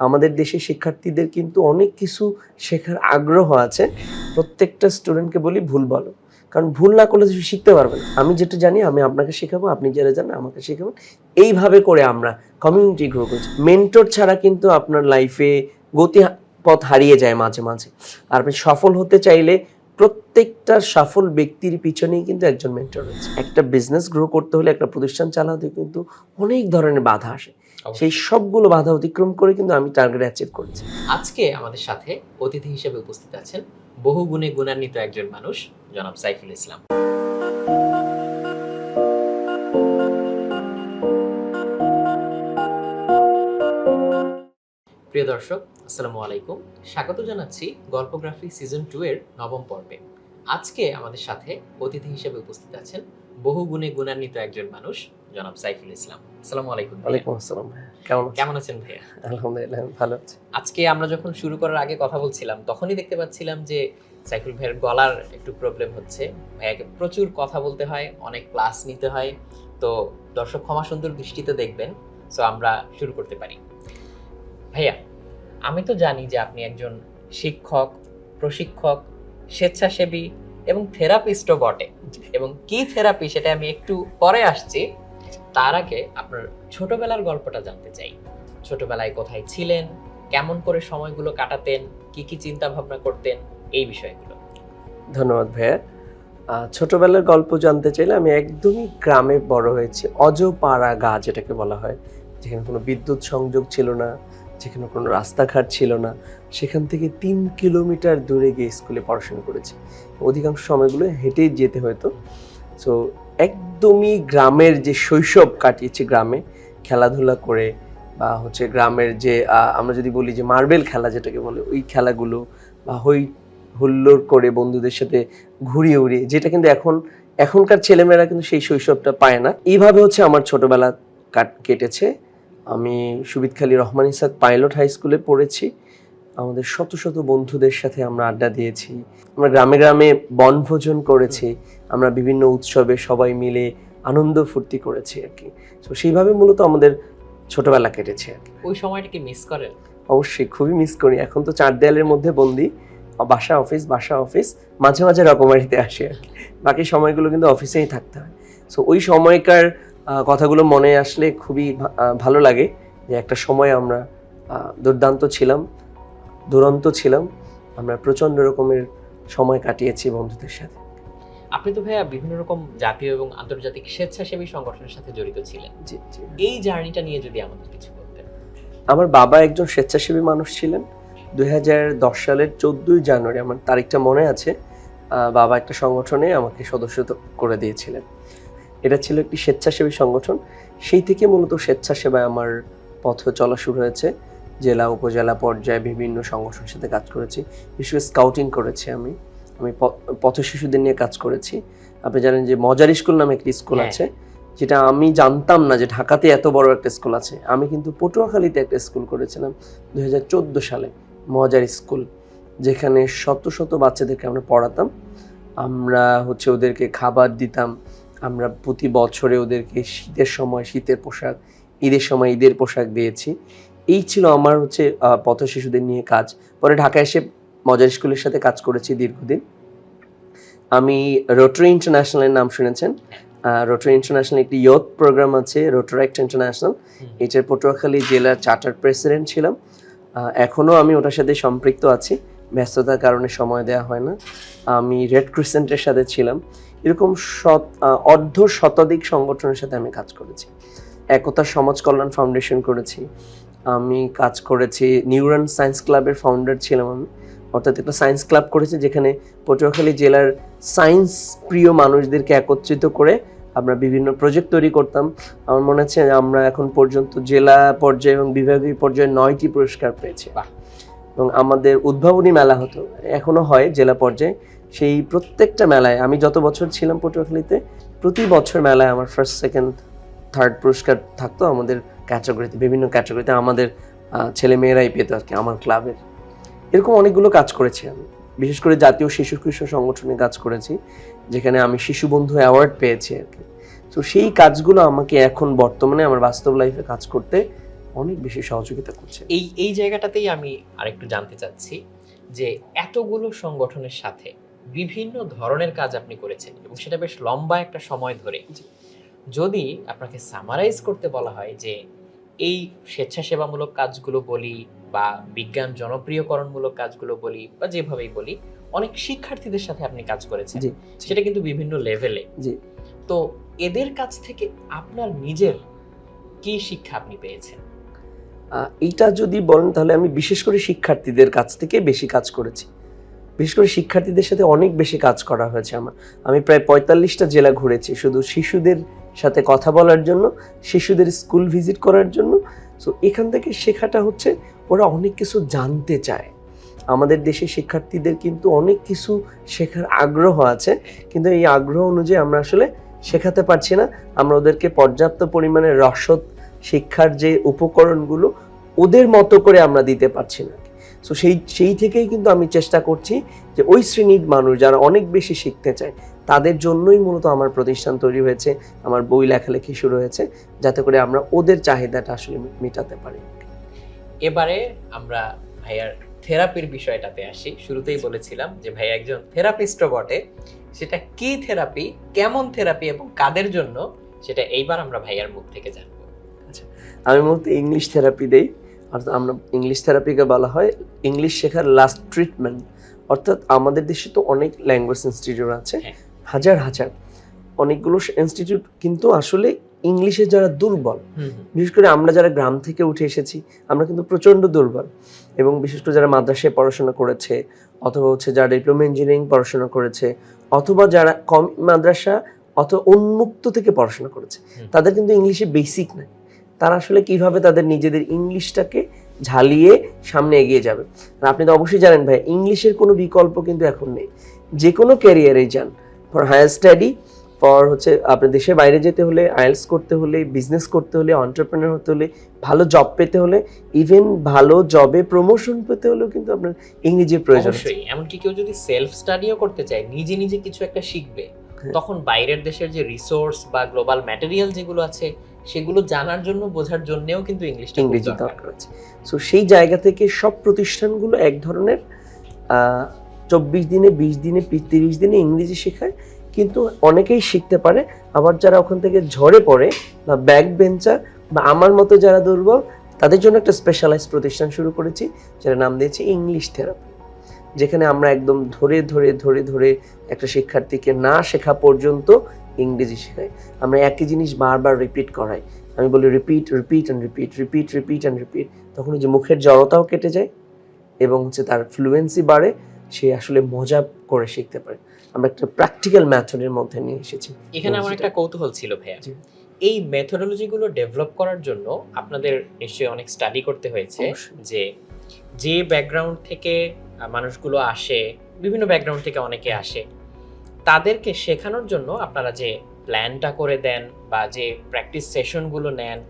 আমাদের দেশে শিক্ষার্থীদের কিন্তু অনেক কিছু শেখার আগ্রহ আছে। প্রত্যেকটা স্টুডেন্টকে বলি ভুল বলো। কারণ ভুল না করলে শিখতে পারবে না। আমি যেটা জানি, আমি আপনাকে শেখাবো, আপনি যেটা জানেন আমাকে শেখাবেন। এইভাবে করে আমরা কমিউনিটি গ্রো করছি। মেন্টর ছাড়া কিন্তু আপনার লাইফে গতি পথ হারিয়ে যায় মাঝে মাঝে। আর আপনি সফল হতে চাইলে প্রত্যেকটা সফল ব্যক্তির পিছনেই কিন্তু একজন মেন্টর রয়েছে। একটা বিজনেস গ্রো করতে হলে, একটা প্রতিষ্ঠান চালাতে কিন্তু অনেক ধরনের বাধা আসে। সেই সবগুলো বাধা অতিক্রম করে কিন্তু আমি টার্গেট অ্যাচিভ করেছি। আজকে আমাদের সাথে অতিথি হিসেবে উপস্থিত আছেন বহু গুণে গুণান্বিত একজন মানুষ জনাব সাইফুল ইসলাম। প্রিয় দর্শক আসসালামু আলাইকুম। স্বাগত জানাচ্ছি গল্পগ্রাফি সিজন টু এর নবম পর্বে। আজকে আমাদের সাথে অতিথি হিসেবে উপস্থিত আছেন বহু গুণে গুণান্বিত একজন মানুষ জনাব সাইফুল ইসলাম। আসসালামু আলাইকুম। ওয়ালাইকুম আসসালাম কেমন? কেমন আছেন ভাইয়া? আলহামদুলিল্লাহ ভালো আছি। আজকে আমরা যখন শুরু করার আগে কথা বলছিলাম তখনই দেখতে পাচ্ছিলাম যে সাইফুল ভাইয়ের গলার একটু প্রবলেম হচ্ছে। ভাইয়াকে প্রচুর কথা বলতে হয় অনেক ক্লাস নিতে হয়। তো দর্শক ক্ষমা সুন্দর দৃষ্টিতে দেখবেন। সো আমরা শুরু করতে পারি। ভাইয়া আমি তো জানি যে আপনি একজন শিক্ষক প্রশিক্ষক স্বেচ্ছাসেবী এবং থেরাপিস্টও বটে। এবং কি থেরাপি সেটা আমি একটু পরে আসছি। তার আগে আপনার ছোটবেলার গল্পটা জানতে চাই। ছোটবেলায় কোথায় ছিলেন? কেমন করে সময়গুলো কাটাতেন? কি কি চিন্তা ভাবনা করতেন? এই বিষয়গুলো। ধন্যবাদ ভাইয়া। ছোটবেলার গল্প জানতে চাইলে আমি একদমই গ্রামে বড় হয়েছি। অজপাড়া গা যেটাকে বলা হয়। যেখানে কোনো বিদ্যুৎ সংযোগ ছিল না, যেখানে কোনো রাস্তাঘাট ছিল না, সেখান থেকে তিন কিলোমিটার দূরে গিয়ে স্কুলে পড়াশোনা করেছি। অধিকাংশ সময়গুলো হেঁটেই যেতে হতো। সো একদমই গ্রামের যে শৈশব কাটিয়েছে গ্রামে খেলাধুলা করে বা হচ্ছে গ্রামের যে আমরা যদি বলি যে মার্বেল খেলা যেটাকে বলে, ওই খেলাগুলো বা হই হুল্লোড় করে বন্ধুদের সাথে ঘুরিয়ে উড়িয়ে, যেটা কিন্তু এখন, এখনকার ছেলেমেয়েরা কিন্তু সেই শৈশবটা পায় না। এইভাবে হচ্ছে আমার ছোটবেলা কাট- কেটেছে। আমি সুবিদখালী রহমান ইসাদ পাইলট হাই স্কুলে পড়েছি। আমাদের শত শত বন্ধুদের সাথে আমরা আড্ডা দিয়েছি। আমরা গ্রামে গ্রামে বনভোজন করেছি। আমরা বিভিন্ন উৎসবে সবাই মিলে আনন্দ ফুর্তি করেছি আর কি। তো সেইভাবে মূলত আমাদের ছোটবেলা কেটেছে আর কি। ওই সময়টাকে মিস করেন? অবশ্যই খুবই মিস করি। এখন তো চার দেয়ালের মধ্যে বন্দি বাসা অফিস বাসা অফিস মাঝে মাঝে রকমারিতে আসে আর কি। বাকি সময়গুলো কিন্তু অফিসেই থাকতে হয়। সো ওই সময়কার কথাগুলো মনে আসলে খুবই ভালো লাগে যে একটা সময় আমরা দুর্দান্ত ছিলাম। দুরন্ত ছিলাম। আমরা প্রচণ্ড রকমের সময় কাটিয়েছি বন্ধুদের সাথে। আপনি তো ভাইয়া বিভিন্ন রকম জাতীয় এবং আন্তর্জাতিক স্বেচ্ছাসেবী সংগঠনের সাথে জড়িত ছিলেন। এই জার্নিটা নিয়ে যদি আমাদের কিছু বলতেন। আমার বাবা একজন স্বেচ্ছাসেবী মানুষ ছিলেন। দুই হাজার দশ সালের চোদ্দই জানুয়ারি আমার তারিখটা মনে আছে বাবা একটা সংগঠনে আমাকে সদস্য করে দিয়েছিলেন। এটা ছিল একটি স্বেচ্ছাসেবী সংগঠন। সেই থেকে মূলত স্বেচ্ছাসেবায় আমার পথ চলা শুরু হয়েছে। জেলা উপজেলা পর্যায়ে বিভিন্ন সংগঠনের সাথে কাজ করেছি। বিশেষ স্কাউটিং করেছি আমি। আমি পথ শিশুদের নিয়ে কাজ করেছি। আপনি জানেন যে মজার স্কুল নামে একটি স্কুল হ্যাঁ। আছে যেটা আমি জানতাম না যে ঢাকাতে এত বড় একটা স্কুল আছে। আমি কিন্তু পটুয়াখালীতে একটা স্কুল করেছিলাম দুই হাজার চোদ্দ সালে মজার স্কুল যেখানে শত শত বাচ্চাদেরকে আমরা পড়াতাম। আমরা হচ্ছে ওদেরকে খাবার দিতাম। আমরা প্রতি বছরে ওদেরকে শীতের সময় শীতের পোশাক ঈদের সময় ঈদের পোশাক দিয়েছি। এই ছিল আমার হচ্ছে পথ শিশুদের নিয়ে কাজ। পরে ঢাকা এসে মজার স্কুলের সাথে কাজ করেছি দীর্ঘদিন। আমি রোটারি ইন্টারন্যাশনালের নাম শুনেছেন। রোটারি ইন্টারন্যাশনাল একটি ইয়থ প্রোগ্রাম আছে রোটারাক্ট ইন্টারন্যাশনাল। এটার পটুয়াখালী জেলার চার্টার প্রেসিডেন্ট ছিলাম। আহ, এখনও আমি ওটার সাথে সম্পৃক্ত আছি। ব্যস্ততার কারণে সময় দেওয়া হয় না। আমি রেড ক্রিসেন্টের সাথে ছিলাম। এরকম শত অর্ধ শতাধিক সংগঠনের সাথে আমি কাজ করেছি। একতা সমাজ কল্যাণ ফাউন্ডেশন করেছি। আমি কাজ করেছি নিউরন সায়েন্স ক্লাবের ফাউন্ডার ছিলাম আমি। অর্থাৎ একটা সায়েন্স ক্লাব করেছি যেখানে পটুয়াখালী জেলার সায়েন্স প্রিয় মানুষদেরকে একত্রিত করে আমরা বিভিন্ন প্রজেক্ট তৈরি করতাম। আমার মনে আছে আমরা এখন পর্যন্ত জেলা পর্যায়ে এবং বিভাগীয় পর্যায়ে নয়টি পুরস্কার পেয়েছি। এবং আমাদের উদ্ভাবনী মেলা হতো। এখনও হয় জেলা পর্যায়ে। সেই প্রত্যেকটা মেলায় আমি যত বছর ছিলাম পটুয়াখালীতে প্রতি বছর মেলায় আমার ফার্স্ট সেকেন্ড থার্ড পুরস্কার থাকতো। আমাদের ক্যাটাগরিতে বিভিন্ন ক্যাটাগরিতে আমাদের ছেলে মেয়েরাই পেতো আর কি আমার ক্লাবের। এরকম অনেকগুলো কাজ করেছি আমি। বিশেষ করে জাতীয় শিশু কিশোর সংগঠনে কাজ করেছি যেখানে আমি শিশু বন্ধু অ্যাওয়ার্ড পেয়েছি আর কি। তো সেই কাজগুলো আমাকে এখন বর্তমানে আমার বাস্তব লাইফে কাজ করতে অনেক বেশি সহযোগিতা করছে। এই এই জায়গাটাতেই আমি আরেকটু জানতে চাচ্ছি যে এতগুলো সংগঠনের সাথে বিভিন্ন ধরনের কাজ আপনি করেছেন এবং সেটা বেশ লম্বা একটা সময় ধরে। যদি আপনাকে সামারাইজ করতে বলা হয় যে এই স্বেচ্ছাসেবামূলক কাজগুলো বলি বা বিজ্ঞান জনপ্রিয়করণমূলক কাজগুলো বলি বা যেভাবেই বলি অনেক শিক্ষার্থীদের সাথে আপনি কাজ করেছেন। সেটা কিন্তু বিভিন্ন লেভেলে তো এদের কাছ থেকে আপনার নিজের কি শিক্ষা আপনি পেয়েছেন? এইটা যদি বলেন তাহলে আমি বিশেষ করে শিক্ষার্থীদের কাছ থেকে বেশি কাজ করেছি। বিশেষ করে শিক্ষার্থীদের সাথে অনেক বেশি কাজ করা হয়েছে আমার। আমি প্রায় পঁয়তাল্লিশটা জেলা ঘুরেছি। শুধু শিশুদের সাথে কথা বলার জন্য, শিশুদের স্কুল ভিজিট করার জন্য। সো এখান থেকে শেখাটা হচ্ছে ওরা অনেক কিছু জানতে চায়। আমাদের দেশে শিক্ষার্থীদের কিন্তু অনেক কিছু শেখার আগ্রহ আছে, কিন্তু এই আগ্রহ অনুযায়ী আমরা আসলে শেখাতে পারছি না। আমরা ওদেরকে পর্যাপ্ত পরিমাণে রসদ, শিক্ষার যে উপকরণগুলো ওদের মতো করে আমরা দিতে পারছি না। সো সেই সেই থেকেই কিন্তু আমি চেষ্টা করছি যে ওই শ্রেণির মানুষ যারা অনেক বেশি শিখতে চায় তাদের জন্যই মূলত আমার প্রতিষ্ঠান তৈরি হয়েছে আমার বই লেখালেখি শুরু হয়েছে যাতে করে আমরা ওদের চাহিদাটা আসলে মেটাতে পারি। এবারে আমরা ভাইয়ার থেরাপির বিষয়টাতে আসি। শুরুতেই বলেছিলাম যে ভাইয়া একজন থেরাপিস্টও বটে। সেটা কি থেরাপি কেমন থেরাপি এবং কাদের জন্য সেটা এইবার আমরা ভাইয়ার মুখ থেকে জানব। আচ্ছা আমি মূলত ইংলিশ থেরাপি দেই। অর্থাৎ আমরা ইংলিশ থেরাপিকে বলা হয় ইংলিশ শেখার লাস্ট ট্রিটমেন্ট। অর্থাৎ আমাদের দেশে তো অনেক ল্যাঙ্গুয়েজ ইনস্টিটিউট আছে। হ্যাঁ। হাজার হাজার। অনেকগুলো ইনস্টিটিউট কিন্তু আসলে ইংলিশে যারা দুর্বল বিশেষ করে আমরা যারা গ্রাম থেকে উঠে এসেছি আমরা কিন্তু প্রচণ্ড দুর্বল। এবং বিশেষ করে যারা মাদ্রাসায় পড়াশোনা করেছে অথবা হচ্ছে যারা ডিপ্লোমা ইঞ্জিনিয়ারিং পড়াশোনা করেছে অথবা যারা কম মাদ্রাসা অথবা উন্মুক্ত থেকে পড়াশোনা করেছে তাদের কিন্তু ইংলিশে বেসিক নাই। তারা আসলে কীভাবে তাদের নিজেদের ইংলিশটাকে ঝালিয়ে সামনে এগিয়ে যাবে? আর আপনি তো অবশ্যই জানেন ভাই ইংলিশের কোনো বিকল্প কিন্তু এখন নেই। যে কোনো ক্যারিয়ারে যান ফর হায়ার স্টাডি ফর হচ্ছে আপনার দেশের বাইরে যেতে হলে আইএলস করতে হলে বিজনেস করতে হলে অন্টারপ্রেনার হতে হলে ভালো জব পেতে হলে ইভেন ভালো জবে প্রমোশন পেতে হলেও কিন্তু আপনার ইংরেজির প্রয়োজন। অবশ্যই এমনকি কেউ যদি সেলফ স্টাডিও করতে চায় নিজে নিজে কিছু একটা শিখবে হ্যাঁ। তখন বাইরের দেশের যে রিসোর্স বা গ্লোবাল ম্যাটেরিয়াল যেগুলো আছে সেগুলো জানার জন্য বোঝার জন্যও কিন্তু ইংলিশটা খুব ইংরেজি দরকার। দরকার আছে সো সেই জায়গা থেকে সব প্রতিষ্ঠানগুলো এক ধরনের চব্বিশ দিনে, বিশ দিনে তিরিশ দিনে ইংরেজি শেখায়, কিন্তু অনেকেই শিখতে পারে। আবার যারা ওখান থেকে ঝরে পড়ে বা ব্যাক বেঞ্চার বা আমার মতো যারা দুর্বল, তাদের জন্য একটা স্পেশালাইজ প্রতিষ্ঠান শুরু করেছি যেটা নাম দিয়েছি ইংলিশ থেরাপি যেখানে আমরা একদম ধরে ধরে ধরে ধরে একটা শিক্ষার্থীকে না শেখা পর্যন্ত ইংরেজি শেখাই। আমরা একই জিনিস বারবার রিপিট করাই। আমি বলি repeat repeat and repeat repeat repeat and repeat তখন যে মুখের জড়তাও কেটে যায় এবং হচ্ছে তার ফ্লুয়েন্সি বাড়ে। সে আসলে মজা করে শিখতে পারে। আমরা একটা প্র্যাকটিক্যাল মেথডের মধ্যে নিয়ে এসেছি। এখানে আমার একটা কৌতূহল ছিল ভাইয়া। এই মেথোডোলজি গুলো ডেভেলপ করার জন্য আপনাদের নিশ্চয়ই অনেক স্টাডি করতে হয়েছে যে যে ব্যাকগ্রাউন্ড থেকে মানুষগুলো আসে বিভিন্ন ব্যাকগ্রাউন্ড থেকে অনেকে আসে তাদেরকে শেখানোর জন্য আপনারা যে প্ল্যানটা করে দেন বা যে প্র্যাকটিস সেশনগুলো নেন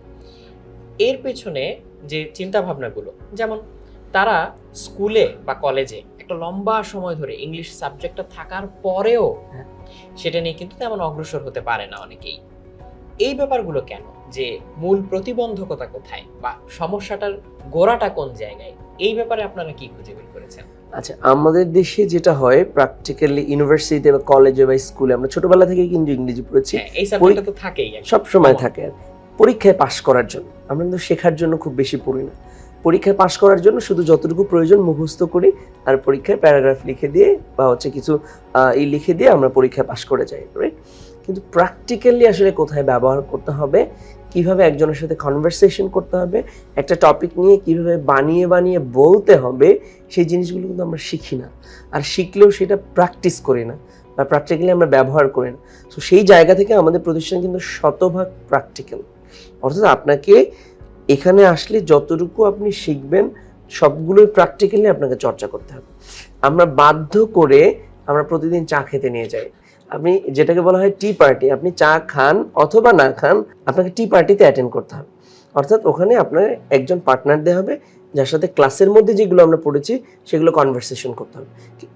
এর পেছনে যে চিন্তা ভাবনাগুলো যেমন তারা স্কুলে বা কলেজে একটা লম্বা সময় ধরে ইংলিশ সাবজেক্টটা থাকার পরেও হ্যাঁ। সেটা নিয়ে কিন্তু তেমন অগ্রসর হতে পারে না অনেকেই। এই ব্যাপারগুলো কেন? যে মূল প্রতিবন্ধকতা কোথায় বা সমস্যাটার গোড়াটা কোন জায়গায়? এই ব্যাপারে আপনারা কি খুঁজে বের করেছেন? আচ্ছা আমাদের দেশে যেটা হয় প্র্যাকটিক্যালি ইউনিভার্সিটিতে বা কলেজে বা স্কুলে আমরা ছোটবেলা থেকে কিন্তু ইংরেজি পড়েছি। হ্যাঁ এই সাবজেক্টটা তো থাকেই। সব সময় থাকে। পরীক্ষায় পাশ করার জন্য। আমরা কিন্তু শেখার জন্য খুব বেশি পড়ি না। পরীক্ষায় পাশ করার জন্য শুধু যতটুকু প্রয়োজন মুখস্থ করি আর পরীক্ষায় প্যারাগ্রাফ লিখে দিয়ে বা হচ্ছে কিছু এই লিখে দিয়ে আমরা পরীক্ষায় পাশ করে যাই রাইট কিন্তু প্র্যাকটিক্যালি আসলে কোথায় ব্যবহার করতে হবে, কীভাবে একজনের সাথে কনভারসেশন করতে হবে, একটা টপিক নিয়ে কীভাবে বানিয়ে বানিয়ে বলতে হবে, সেই জিনিসগুলো কিন্তু আমরা শিখি না। আর শিখলেও সেটা প্র্যাকটিস করি না বা প্র্যাকটিক্যালি আমরা ব্যবহার করি না। তো সেই জায়গা থেকে আমাদের প্রতিষ্ঠান কিন্তু শতভাগ প্র্যাকটিক্যাল অর্থাৎ আপনাকে এখানে আসলে যতটুকু আপনি শিখবেন, সবগুলোই প্র্যাকটিক্যালি আপনাকে চর্চা করতে হবে। আমরা বাধ্য করে আমরা প্রতিদিন চা খেতে নিয়ে যাই। আপনি যেটাকে বলা হয় টি পার্টি আপনি চা খান অথবা না খান, আপনাকে টি পার্টিতে অ্যাটেন্ড করতে হবে। অর্থাৎ ওখানে আপনার একজন পার্টনার দেওয়া হবে যার সাথে ক্লাসের মধ্যে যেগুলো আমরা পড়েছি সেগুলো কনভারসেশন করতে হবে।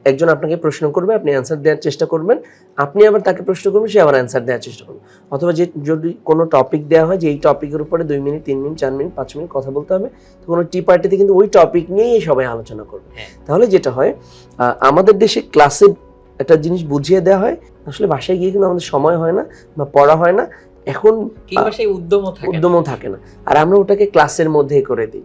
একজন আপনাকে প্রশ্ন করবে আপনি অ্যান্সার দেওয়ার চেষ্টা করবেন। আপনি আবার তাকে প্রশ্ন করবেন সে আবার অ্যান্সার দেওয়ার চেষ্টা করবে। অথবা যে যদি কোনো টপিক দেওয়া হয় যে এই টপিকের উপরে দুই মিনিট তিন মিনিট চার মিনিট পাঁচ মিনিট কথা বলতে হবে তো কোনো টি পার্টিতে কিন্তু ওই টপিক নিয়েই সবাই আলোচনা করবে। হ্যাঁ। তাহলে যেটা হয় আহ, আমাদের দেশে ক্লাসে একটা জিনিস বুঝিয়ে দেওয়া হয় আসলে বাসায় গিয়ে কিন্তু আমাদের সময় হয় না বা পড়া হয় না। এখন উদ্যমও। থাকে না। আর আমরা ওটাকে ক্লাসের মধ্যে করে দিই।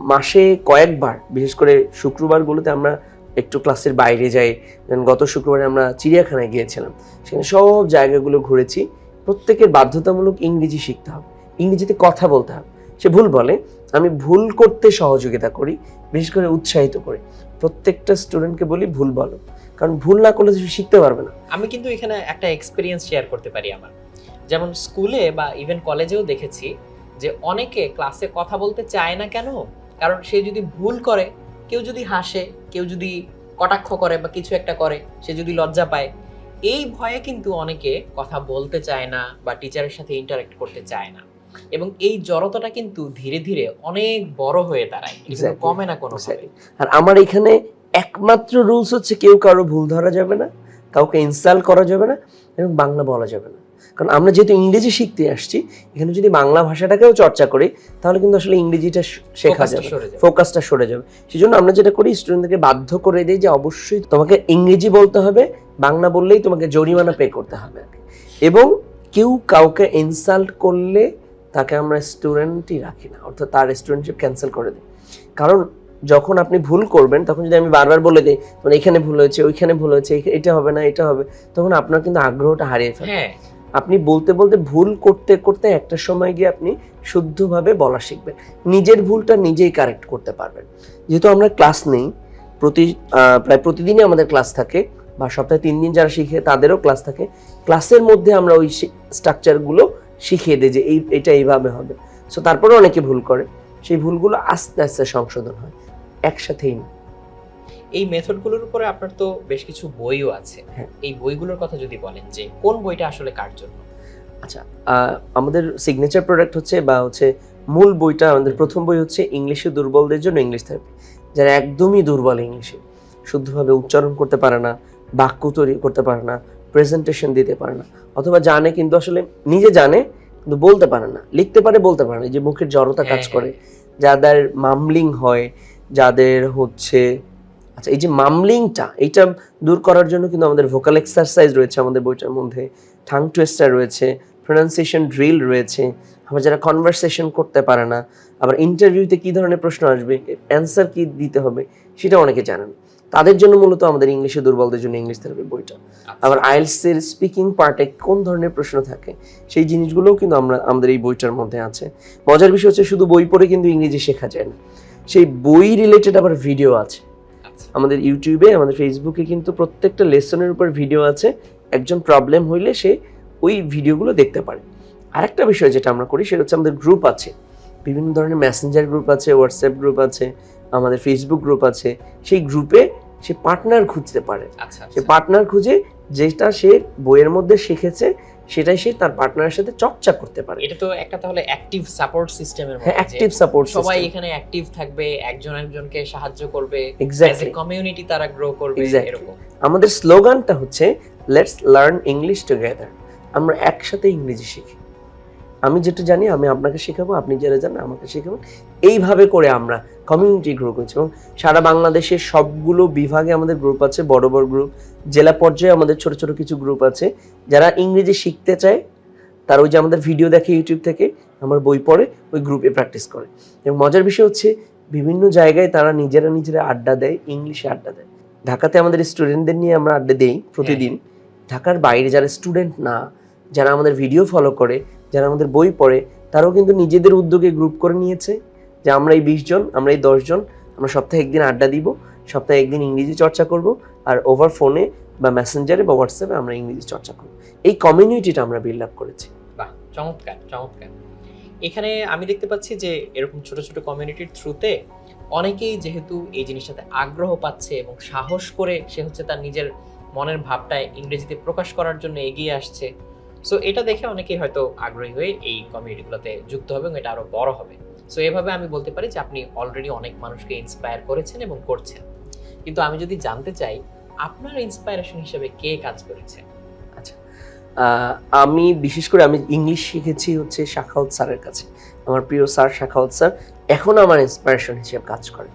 মাসে কয়েকবার, বিশেষ করে শুক্রবারগুলোতে আমরা একটু ক্লাসের বাইরে যাই। গত শুক্রবারে আমরা চিড়িয়াখানায় গিয়েছিলাম। সেখানে সব জায়গাগুলো ঘুরেছি। প্রত্যেকের বাধ্যতামূলক ইংরেজি শিখতে হবে। ইংরেজিতে কথা বলতে হবে। সে ভুল বলে, আমি ভুল করতে সহযোগিতা করি, বিশেষ করে উৎসাহিত করি। প্রত্যেকটা স্টুডেন্টকে বলি, ভুল বলো। কারণ ভুল না করলে শিখতে পারবে না। আমি কিন্তু এখানে একটা এক্সপিরিয়েন্স শেয়ার করতে পারি আমার। যেমন স্কুলে বা ইভেন কলেজেও দেখেছি যে অনেকে ক্লাসে কথা বলতে চায় না কেন? কারণ সে যদি ভুল করে কেউ যদি হাসে কেউ যদি কটাক্ষ করে বা কিছু একটা করে সে যদি লজ্জা পায় এই ভয়ে কিন্তু অনেকে কথা বলতে চায় না বা টিচারের সাথে ইন্টারাক্ট করতে চায় না এবং এই জড়তাটা কিন্তু ধীরে ধীরে অনেক বড় হয়ে দাঁড়ায়. কমে না কোনো. আর আমার এখানে একমাত্র রুলস হচ্ছে কেউ কারও ভুল ধরা যাবে না কাউকে ইনস্টল করা যাবে না এবং বাংলা বলা যাবে না কারণ আমরা যেহেতু ইংরেজি শিখতে আসছি এখানে যদি বাংলা ভাষাটাকেও চর্চা করি তাহলে কিন্তু আসলে ইংরেজিটা শেখা যাবে ফোকাসটা সরে যাবে। সেই জন্য আমরা যেটা করি স্টুডেন্টদেরকে বাধ্য করে দিই যে অবশ্যই তোমাকে ইংরেজি বলতে হবে বাংলা বললেই তোমাকে জরিমানা পে করতে হবে এবং কেউ কাউকে ইনসাল্ট করলে তাকে আমরা স্টুডেন্টই রাখি না অর্থাৎ তার স্টুডেন্টশিপ ক্যান্সেল করে দিই। কারণ যখন আপনি ভুল করবেন তখন যদি আমি বারবার বলে দিই মানে এখানে ভুল হয়েছে ওইখানে ভুল হয়েছে এটা হবে না এটা হবে তখন আপনার কিন্তু আগ্রহটা হারিয়ে ফেলবে হ্যাঁ। আপনি বলতে বলতে ভুল করতে করতে একটা সময় গিয়ে আপনি শুদ্ধভাবে বলা শিখবেন। নিজের ভুলটা নিজেই কারেক্ট করতে পারবেন। যেহেতু আমরা ক্লাস নেই, প্রতি প্রায় প্রতিদিনই আমাদের ক্লাস থাকে, বা সপ্তাহে তিন দিন যারা শিখে তাদেরও ক্লাস থাকে। ক্লাসের মধ্যে আমরা ওই স্ট্রাকচারগুলো শিখিয়ে দিই যে এই, এটা এইভাবে হবে। সো তারপরে অনেকে ভুল করে। সেই ভুলগুলো আস্তে আস্তে সংশোধন হয়। একসাথেই না এই মেথডগুলোর উপরে আপনার তো বেশ কিছু বইও আছে। হ্যাঁ। এই বইগুলোর কথা যদি বলেন যে কোন বইটা আসলে কার জন্য? আচ্ছা আমাদের সিগনেচার প্রোডাক্ট হচ্ছে বা হচ্ছে মূল বইটা আমাদের প্রথম বই হচ্ছে ইংলিশে দুর্বলদের জন্য ইংলিশ থেরাপি যারা একদমই দুর্বল ইংলিশে শুদ্ধভাবে উচ্চারণ করতে পারে না বাক্য তৈরি করতে পারে না প্রেজেন্টেশন দিতে পারে না অথবা জানে কিন্তু আসলে নিজে জানে কিন্তু বলতে পারে না লিখতে পারে বলতে পারে না যে মুখের জড়তা কাজ হ্যাঁ, করে। যাদের মামলিং হয় যাদের হচ্ছে আচ্ছা এই যে মামলিংটা এইটা দূর করার জন্য কিন্তু আমাদের ভোকাল এক্সারসাইজ রয়েছে আমাদের বইটার মধ্যে ঠাং টুয়েস্টার রয়েছে প্রোনাউন্সিয়েশন ড্রিল রয়েছে আবার যারা কনভারসেশন করতে পারে না আবার ইন্টারভিউতে কি ধরনের প্রশ্ন আসবে অ্যান্সার কি দিতে হবে সেটা অনেকে জানেন তাদের জন্য মূলত আমাদের ইংলিশে দুর্বলদের জন্য ইংলিশ থেরাপি বইটা আচ্ছা। আবার আইএলস এর স্পিকিং পার্টে কোন ধরনের প্রশ্ন থাকে সেই জিনিসগুলোও কিন্তু আমরা আমাদের এই বইটার মধ্যে আছে মজার বিষয় হচ্ছে শুধু বই পড়ে কিন্তু ইংরেজি শেখা যায় না সেই বই রিলেটেড আবার ভিডিও আছে। আমাদের ইউটিউবে আমাদের ফেসবুকে কিন্তু প্রত্যেকটা লেসনের উপর ভিডিও আছে। একজন প্রবলেম হইলে সে ওই ভিডিওগুলো দেখতে পারে। আরেকটা বিষয় যেটা আমরা করি সেটা হচ্ছে আমাদের গ্রুপ আছে। বিভিন্ন ধরনের মেসেঞ্জার গ্রুপ আছে হোয়াটসঅ্যাপ গ্রুপ আছে আমাদের ফেসবুক গ্রুপ আছে। সেই গ্রুপে সে পার্টনার খুঁজতে পারে। আচ্ছা সে পার্টনার খুঁজে যেটা সে বইয়ের মধ্যে শিখেছে সেটাই সে তার পার্টনারের সাথে চর্চা করতে পারে। এটা তো একটা তাহলে অ্যাক্টিভ সাপোর্ট সিস্টেমের মতো অ্যাক্টিভ সাপোর্ট সবাই এখানে অ্যাক্টিভ থাকবে একজন একজনকে সাহায্য করবে এক্স্যাক্টলি কমিউনিটি তারা গ্রো করবে. এরকম। আমাদের স্লোগানটা হচ্ছে লেটস লার্ন ইংলিশ টুগেদার আমরা একসাথে ইংরেজি শিখি। আমি যেটা জানি আমি আপনাকে শেখাবো আপনি যেটা জানেন আমাকে শেখাবেন। এইভাবে করে আমরা কমিউনিটি গ্রো করছি এবং সারা বাংলাদেশের সবগুলো বিভাগে আমাদের গ্রুপ আছে, বড় বড় গ্রুপ জেলা পর্যায়ে আমাদের ছোট ছোট কিছু গ্রুপ আছে। যারা ইংরেজি শিখতে চায়, তারা ওই যে আমাদের ভিডিও দেখে ইউটিউব থেকে, আমার বই পড়ে, ওই গ্রুপে প্র্যাকটিস করে। এবং মজার বিষয় হচ্ছে, বিভিন্ন জায়গায় তারা নিজেরা নিজেরা আড্ডা দেয় ইংলিশে আড্ডা দেয়। ঢাকাতে আমাদের স্টুডেন্টদের নিয়ে আমরা আড্ডা দেই প্রতিদিন। ঢাকার বাইরে যারা স্টুডেন্ট না, যারা আমাদের ভিডিও ফলো করে, যারা আমাদের বই পড়ে, তারাও কিন্তু নিজেদের উদ্যোগে গ্রুপ করে নিয়েছে। যে আমরা এই বিশ জন আমরা এই দশ জন, আমরা সপ্তাহে একদিন আড্ডা দিব, সপ্তাহে একদিন ইংরেজি চর্চা করব, আর ওভার ফোনে বা মেসেঞ্জারে বা হোয়াটসঅ্যাপে আমরা ইংরেজি চর্চা করব। এই কমিউনিটিটা আমরা বিল্ড আপ করেছি। বাহ, চমৎকার চমৎকার। এখানে আমি দেখতে পাচ্ছি যে এরকম ছোট ছোট কমিউনিটির থ্রুতে অনেকেই যেহেতু এই জিনিসটাতে আগ্রহ পাচ্ছে এবং সাহস করে সে হচ্ছে তার নিজের মনের ভাবটা ইংরেজিতে প্রকাশ করার জন্য এগিয়ে আসছে। সো এটা দেখে অনেকেই হয়তো আগ্রহী হয়ে এই কমিউনিটিগুলোতে যুক্ত হবে এবং এটা আরও বড় হবে। সো এভাবে আমি বলতে পারি যে আপনি অলরেডি অনেক মানুষকে ইন্সপায়ার করেছেন এবং করছেন। কিন্তু আমি যদি জানতে চাই আপনার ইন্সপায়ারেশন হিসেবে কে কাজ করেছে? আহ, আমি বিশেষ করে আমি ইংলিশ শিখেছি হচ্ছে শাখাউত স্যারের কাছে। আমার প্রিয় স্যার শাখাউত স্যার এখন আমার ইন্সপায়ারেশন হিসেবে কাজ করে।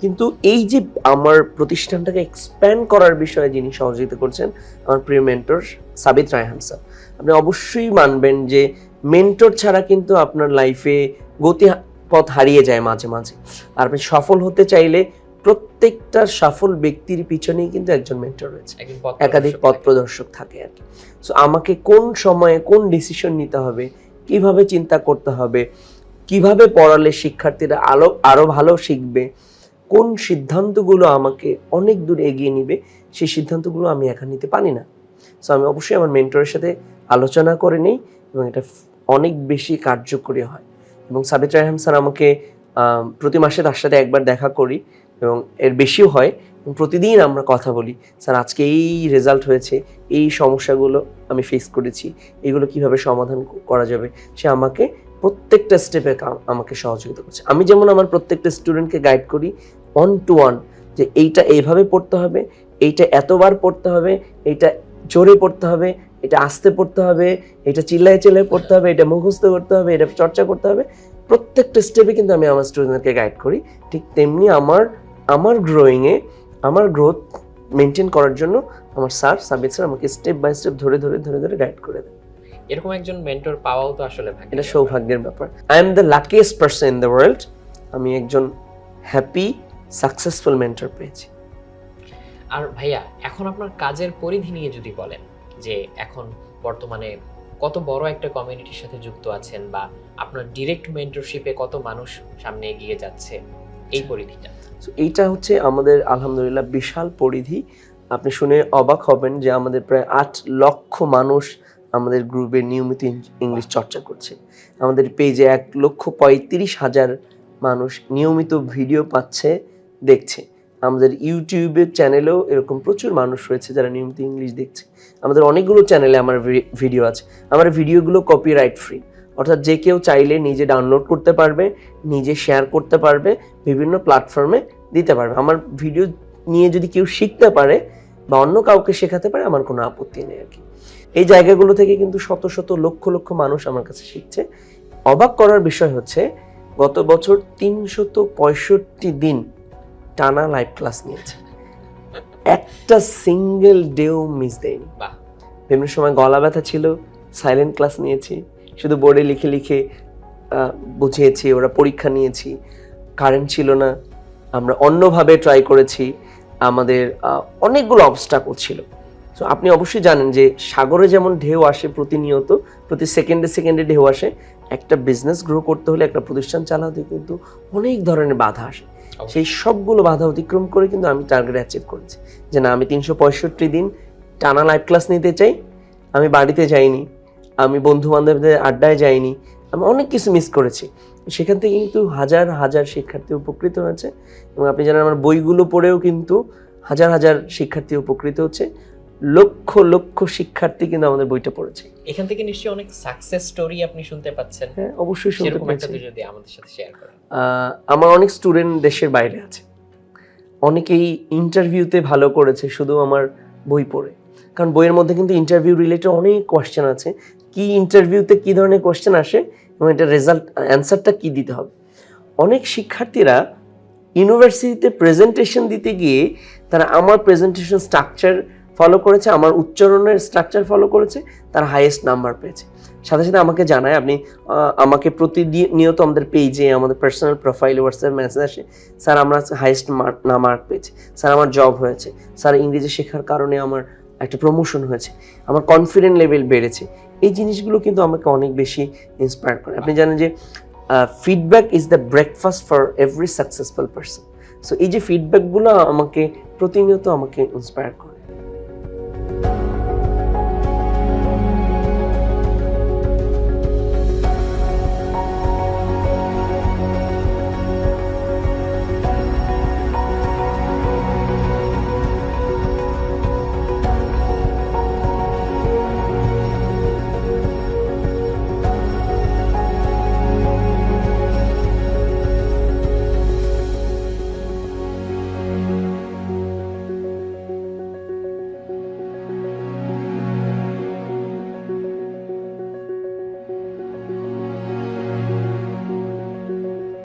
কিন্তু এই যে আমার প্রতিষ্ঠানটাকে এক্সপ্যান্ড করার বিষয়ে যিনি সহযোগিতা করছেন আমার প্রিয় মেন্টর সাবিত রায়হান স্যার। আপনি অবশ্যই মানবেন যে মেন্টর ছাড়া কিন্তু আপনার লাইফে গতি পথ হারিয়ে যায় মাঝে মাঝে। আর আপনি সফল হতে চাইলে প্রত্যেকটা সফল ব্যক্তির পিছনেই কিন্তু একজন মেন্টর রয়েছে। একাধিক পথ প্রদর্শক থাকে আর কি। সো আমাকে কোন সময়ে কোন ডিসিশন নিতে হবে কীভাবে চিন্তা করতে হবে কীভাবে পড়ালে শিক্ষার্থীরা আলো আরও ভালো শিখবে কোন সিদ্ধান্তগুলো আমাকে অনেক দূর এগিয়ে নিবে সেই সিদ্ধান্তগুলো আমি একা নিতে পারি না। সো আমি অবশ্যই আমার মেন্টরের সাথে আলোচনা করে নেই এবং এটা অনেক বেশি কার্যকরী হয়। এবং সাবিত রায়হান স্যার আমাকে প্রতি মাসে তার সাথে একবার দেখা করি এবং এর বেশিও হয়। এবং প্রতিদিন আমরা কথা বলি, স্যার, আজকে এই রেজাল্ট হয়েছে, এই সমস্যাগুলো আমি ফেস করেছি, এগুলো কীভাবে সমাধান করা যাবে? সে আমাকে প্রত্যেকটা স্টেপে আমাকে সহযোগিতা করছে। আমি যেমন আমার প্রত্যেকটা স্টুডেন্টকে গাইড করি ওয়ান টু ওয়ান যে এইটা এইভাবে পড়তে হবে, এইটা এতবার পড়তে হবে, এইটা জোরে পড়তে হবে এটা আস্তে পড়তে হবে এটা চিল্লায় চিল্লায় পড়তে হবে এটা মুখস্থ করতে হবে এটা চর্চা করতে হবে। প্রত্যেকটা স্টেপে কিন্তু আমি আমার স্টুডেন্টকে গাইড করি। ঠিক তেমনি আমার আমার গ্রোয়িংয়ে আমার গ্রোথ মেনটেন করার জন্য আমার স্যার সাবিত স্যার আমাকে স্টেপ বাই স্টেপ ধরে ধরে ধরে ধরে গাইড করে দেন এরকম একজন মেন্টর পাওয়াও তো আসলে এটা সৌভাগ্যের ব্যাপার। I am the luckiest person in the world আমি একজন হ্যাপি সাকসেসফুল মেন্টর পেয়েছি। আর ভাইয়া, এখন আপনার কাজের পরিধি নিয়ে যদি বলেন যে এখন বর্তমানে কত বড় একটা কমিউনিটির সাথে যুক্ত আছেন বা আপনার ডিরেক্ট মেন্টরশিপে কত মানুষ সামনে এগিয়ে যাচ্ছে, এই পরিধিটা। এইটা হচ্ছে আমাদের আলহামদুলিল্লাহ বিশাল পরিধি। আপনি শুনে অবাক হবেন যে আমাদের প্রায় আট লক্ষ মানুষ আমাদের গ্রুপে নিয়মিত ইংলিশ চর্চা করছে। আমাদের পেজে এক লক্ষ পঁয়ত্রিশ হাজার মানুষ নিয়মিত ভিডিও পাচ্ছে, দেখছে। আমাদের ইউটিউবের চ্যানেলেও এরকম প্রচুর মানুষ রয়েছে যারা নিয়মিত ইংলিশ দেখছে। আমাদের অনেকগুলো চ্যানেলে আমার ভিডিও আছে। আমার ভিডিওগুলো কপিরাইট ফ্রি অর্থাৎ যে কেউ চাইলে নিজে ডাউনলোড করতে পারবে, নিজে শেয়ার করতে পারবে, বিভিন্ন প্ল্যাটফর্মে দিতে পারবে। আমার ভিডিও নিয়ে যদি কেউ শিখতে পারে বা অন্য কাউকে শেখাতে পারে, আমার কোনো আপত্তি নেই আর কি। এই জায়গাগুলো থেকে কিন্তু শত শত লক্ষ লক্ষ মানুষ আমার কাছে শিখছে। অবাক করার বিষয় হচ্ছে, গত বছর তিনশত পঁয়ষট্টি দিন টানা লাইভ ক্লাস নিয়েছে। একটা সিঙ্গেল ডেও মিস দেয়নি। বিভিন্ন সময় গলা ব্যথা ছিল সাইলেন্ট ক্লাস নিয়েছি শুধু বোর্ডে লিখে লিখে বুঝিয়েছি ওরা পরীক্ষা নিয়েছি কারেন্ট ছিল না আমরা অন্যভাবে ট্রাই করেছি আমাদের অনেকগুলো অবস্টাকল ছিল। তো আপনি অবশ্যই জানেন যে সাগরে যেমন ঢেউ আসে প্রতিনিয়ত প্রতি সেকেন্ডে সেকেন্ডে ঢেউ আসে একটা বিজনেস গ্রো করতে হলে একটা প্রতিষ্ঠান চালাতে কিন্তু অনেক ধরনের বাধা আসে। সেই সবগুলো বাধা অতিক্রম করে কিন্তু আমি টার্গেট অ্যাচিভ করেছি। যে না আমি তিনশো পঁয়ষট্টি দিন টানা লাইভ ক্লাস নিতে চাই আমি বাড়িতে যাইনি আমি বন্ধু বান্ধবদের আড্ডায় যাইনি আমি অনেক কিছু মিস করেছি। সেখান থেকে কিন্তু হাজার হাজার শিক্ষার্থী উপকৃত হয়েছে এবং আপনি জানেন আমার বইগুলো পড়েও কিন্তু হাজার হাজার শিক্ষার্থী উপকৃত হচ্ছে। লক্ষ লক্ষ শিক্ষার্থী কিন্তু আমাদের বইটা পড়েছে। এখান থেকে নিশ্চয়ই অনেক সাকসেস স্টোরি আপনি শুনতে পাচ্ছেন। হ্যাঁ অবশ্যই শুনতে দুই যদি আমাদের সাথে শেয়ার করেন। আমার অনেক স্টুডেন্ট দেশের বাইরে আছে। অনেকেই ইন্টারভিউতে ভালো করেছে, শুধু আমার বই পড়ে। কারণ বইয়ের মধ্যে কিন্তু ইন্টারভিউ রিলেটেড অনেক কোয়েশ্চেন আছে। কি ইন্টারভিউতে কি ধরনের কোয়েশ্চেন আসে এবং এটা রেজাল্ট অ্যান্সারটা কি দিতে হবে? অনেক শিক্ষার্থীরা ইউনিভার্সিটিতে প্রেজেন্টেশন দিতে গিয়ে তারা আমার প্রেজেন্টেশন স্ট্রাকচার ফলো করেছে, আমার উচ্চারণের স্ট্রাকচার ফলো করেছে, তার হাইয়েস্ট নাম্বার পেয়েছে। সাথে সাথে আমাকে জানায়, আপনি আমাকে প্রতিনিয়ত আমাদের পেজে আমাদের পার্সোনাল প্রোফাইল হোয়াটসঅ্যাপ মেসেজ আসে। স্যার, আমরা হাইয়েস্ট না মার্ক পেয়েছি। স্যার, আমার জব হয়েছে। স্যার, ইংরেজি শেখার কারণে আমার একটা প্রমোশন হয়েছে। আমার কনফিডেন্ট লেভেল বেড়েছে। এই জিনিসগুলো কিন্তু আমাকে অনেক বেশি ইন্সপায়ার করে। আপনি জানেন যে feedback is the breakfast for every successful person so এই যে ফিডব্যাকগুলো আমাকে প্রতিনিয়ত আমাকে ইন্সপায়ার করে।